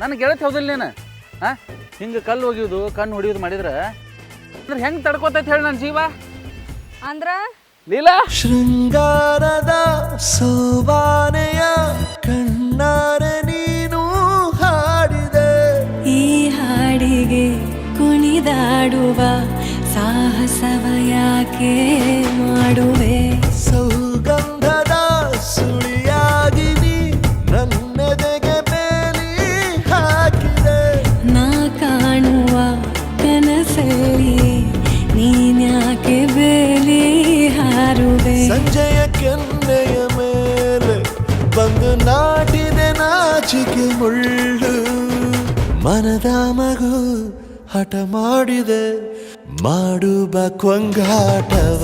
ನನ್ನ ಗೆಳತಿ ಹೌದಿಲ್ಲ ನೀನು. ಹಾಂ ಹಿಂಗೆ ಕಲ್ಲು ಒಗಿಯೋದು ಕಣ್ಣು ಹೊಡಿಯೋದು ಮಾಡಿದ್ರೆ ಅಂದ್ರೆ ಹೆಂಗೆ ತಡ್ಕೋತೈತೆ ಹೇಳಿ ನನ್ನ ಜೀವ? ಅಂದ್ರ? ಲೀಲಾ? ಶೃಂಗಾರದ ಸೋಬಾನೆಯ ಕಣ್ಣಾರೆ ನೀನು ಹಾಡಿದೆ. ಈ ಹಾಡಿಗೆ ಕುಣಿದಾಡುವ ಸಾಹಸವ ಯಾಕೆ ಮಾಡುವೆ ಕನಸಲ್ಲಿ ನೀನ್ಯಾಕೆ ಬೇಲಿ ಹಾರುವೆ? ಸಂಜಯ ಕೆನ್ನೆಯ ಮೇಲೆ ಬಂದು ನಾಟಿದೆ ನಾಚಿಕೆ ಮುಳ್ಳು. ಮನದ ಮಗು ಹಠ ಮಾಡಿದೆ ಮಾಡುವ ಕೊಂಗಾಟವ.